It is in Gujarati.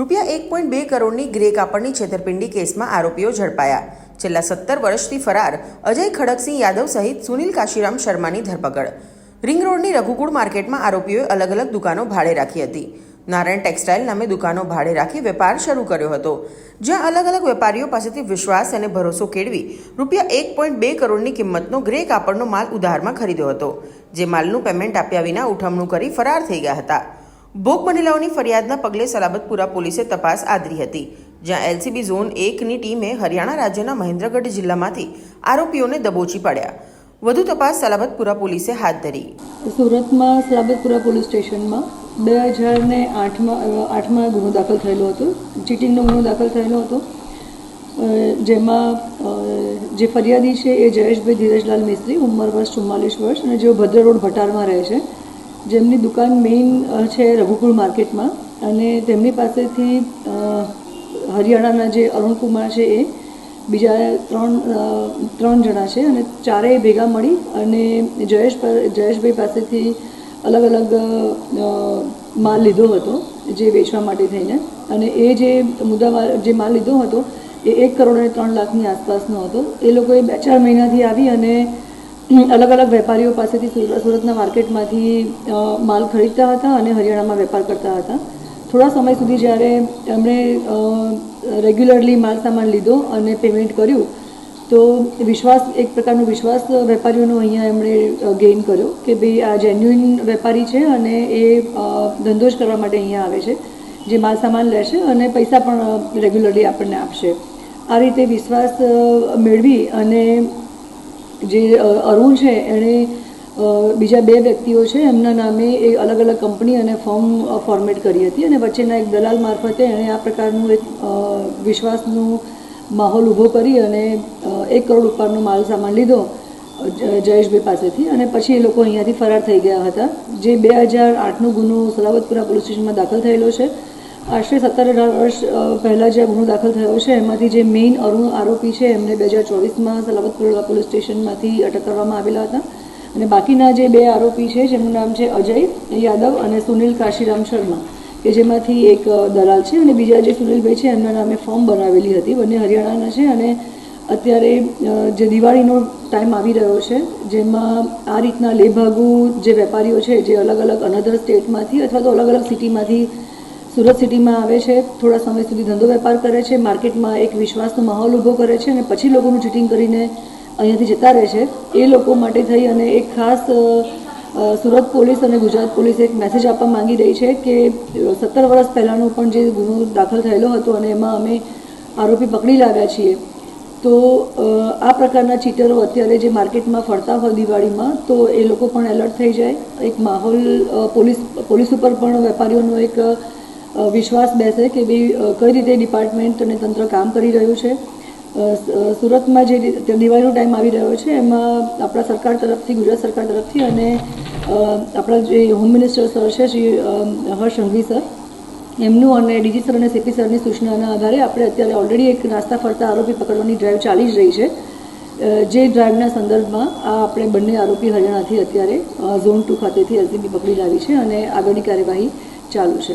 રૂપિયા એક પોઈન્ટ બે કરોડની ગ્રે કાપડની છેતરપિંડી કેસમાં આરોપીઓ ઝડપાયા. છેલ્લા સત્તર વર્ષથી ફરાર અજય ખડકસિંહ યાદવ સહિત સુનિલ કાશીરામ શર્માની ધરપકડ. રિંગ રોડની રઘુકુળ માર્કેટમાં આરોપીઓએ અલગ અલગ દુકાનો ભાડે રાખી હતી. નારાયણ ટેક્સટાઇલ નામે દુકાનો ભાડે રાખી વેપાર શરૂ કર્યો હતો. જ્યાં અલગ અલગ વેપારીઓ પાસેથી વિશ્વાસ અને ભરોસો કેળવી રૂપિયા એક પોઈન્ટ બે કરોડની કિંમતનો ગ્રે કાપડનો માલ ઉધારમાં ખરીદ્યો હતો, જે માલનું પેમેન્ટ આપ્યા વિના ઉઠમણું કરી ફરાર થઈ ગયા હતા. ભોગ બનેલાઓની ફરિયાદના પગલે સલાબતપુરા પોલીસે તપાસ આદરી હતી. જ્યાં એલસીબી ઝોન એકની ટીમે હરિયાણા રાજ્યના મહેન્દ્રગઢ જિલ્લામાંથી આરોપીઓને દબોચી પાડ્યા. વધુ તપાસ સલાબતપુરા પોલીસે હાથ ધરી. સુરતમાં સલાબતપુરા પોલીસ સ્ટેશનમાં બે હજાર ને આઠમાં આઠમાં ગુનો દાખલ થયેલો હતો. ચીટિંગનો ગુનો દાખલ થયેલો હતો. જેમાં જે ફરિયાદી છે એ જયેશભાઈ ધીરજલાલ મિસ્ત્રી, ઉંમર વર્ષ ચુમ્માલીસ વર્ષ અને જેઓ ભદ્ર રોડ ભટારમાં રહે છે. જેમની દુકાન મેઇન છે રઘુકુળ માર્કેટમાં. અને તેમની પાસેથી હરિયાણાના જે અરુણકુમાર છે એ બીજા ત્રણ ત્રણ જણા છે અને ચારેય ભેગા મળી અને જયેશ જયેશભાઈ પાસેથી અલગ અલગ માલ લીધો હતો જે વેચવા માટે થઈને. અને એ જે મુદ્દા જે માલ લીધો હતો એ એક કરોડ અને ત્રણ લાખની આસપાસનો હતો. એ લોકોએ બે ચાર મહિનાથી આવી અને અલગ અલગ વેપારીઓ પાસેથી સુરત, સુરતના માર્કેટમાંથી માલ ખરીદતા હતા અને હરિયાણામાં વેપાર કરતા હતા. થોડા સમય સુધી જ્યારે એમણે રેગ્યુલરલી માલ સામાન લીધો અને પેમેન્ટ કર્યું, તો વિશ્વાસ, એક પ્રકારનો વિશ્વાસ વેપારીઓનો અહીંયા એમણે ગેઇન કર્યો કે ભાઈ આ જેન્યુઇન વેપારી છે અને એ ધંધો જ કરવા માટે અહીંયા આવે છે, જે માલ સામાન લેશે અને પૈસા પણ રેગ્યુલરલી આપણને આપશે. આ રીતે વિશ્વાસ મેળવી અને જે અરુણ છે, એણે બીજા બે વ્યક્તિઓ છે, એમના નામે એ અલગ અલગ કંપની અને ફોર્મ ફોર્મેટ કરી હતી અને વચ્ચેના એક દલાલ મારફતે એણે આ પ્રકારનું એક વિશ્વાસનું માહોલ ઊભો કરી અને એક કરોડ ઉપરનો માલ સામાન લીધો જયેશભાઈ પાસેથી અને પછી એ લોકો અહીંયાથી ફરાર થઈ ગયા હતા. જે બે હજાર આઠનો ગુનો સલાવતપુરા પોલીસ સ્ટેશનમાં દાખલ થયેલો છે. આશરે સત્તર અઢાર વર્ષ પહેલાં જે ગુનો દાખલ થયો છે, એમાંથી જે મેઇન અરુણ આરોપી છે, એમને બે હજાર ચોવીસમાં સલાવતપુરા પોલીસ સ્ટેશનમાંથી અટક કરવામાં આવેલા હતા. અને બાકીના જે બે આરોપી છે, જેમનું નામ છે અજય યાદવ અને સુનિલ કાશીરામ શર્મા, કે જેમાંથી એક દલાલ છે અને બીજા જે સુનિલભાઈ છે, એમના નામે ફોર્મ બનાવેલી હતી. બંને હરિયાણાના છે અને અત્યારે જે દિવાળીનો ટાઈમ આવી રહ્યો છે, જેમાં આ રીતના લેભાગુ જે વેપારીઓ છે, જે અલગ અલગ અનધર સ્ટેટમાંથી અથવા તો અલગ અલગ સિટીમાંથી સુરત સિટીમાં આવે છે, થોડા સમય સુધી ધંધો વેપાર કરે છે, માર્કેટમાં એક વિશ્વાસનો માહોલ ઊભો કરે છે અને પછી લોકોનું ચીટિંગ કરીને અહીંયાથી જતા રહે છે. એ લોકો માટે થઈ અને એક ખાસ સુરત પોલીસ અને ગુજરાત પોલીસ એક મેસેજ આપવા માંગી રહી છે કે સત્તર વર્ષ પહેલાંનો પણ જે ગુનો દાખલ થયેલો હતો અને એમાં અમે આરોપી પકડી લાવ્યા છીએ. તો આ પ્રકારના ચીટરો અત્યારે જે માર્કેટમાં ફરતા હોય દિવાળીમાં, તો એ લોકો પણ એલર્ટ થઈ જાય. એક માહોલ પોલીસ પોલીસ ઉપર પણ વેપારીઓનો એક વિશ્વાસ બેસે કે ભાઈ કઈ રીતે ડિપાર્ટમેન્ટ અને તંત્ર કામ કરી રહ્યું છે. સુરતમાં જે દિવાળીનો ટાઈમ આવી રહ્યો છે, એમાં આપણા સરકાર તરફથી, ગુજરાત સરકાર તરફથી અને આપણા જે હોમ મિનિસ્ટર સર છે, શ્રી હર્ષ સંઘવી સર એમનું અને ડીજી સર અને સીપી સરની સૂચનાના આધારે આપણે અત્યારે ઓલરેડી એક નાસ્તા ફરતા આરોપી પકડવાની ડ્રાઈવ ચાલી જ રહી છે. જે ડ્રાઈવના સંદર્ભમાં આ આપણે બંને આરોપી હરિયાણાથી અત્યારે ઝોન ટુ ખાતેથી એલસીબી પકડી લાવી છે અને આગળની કાર્યવાહી ચાલુ છે.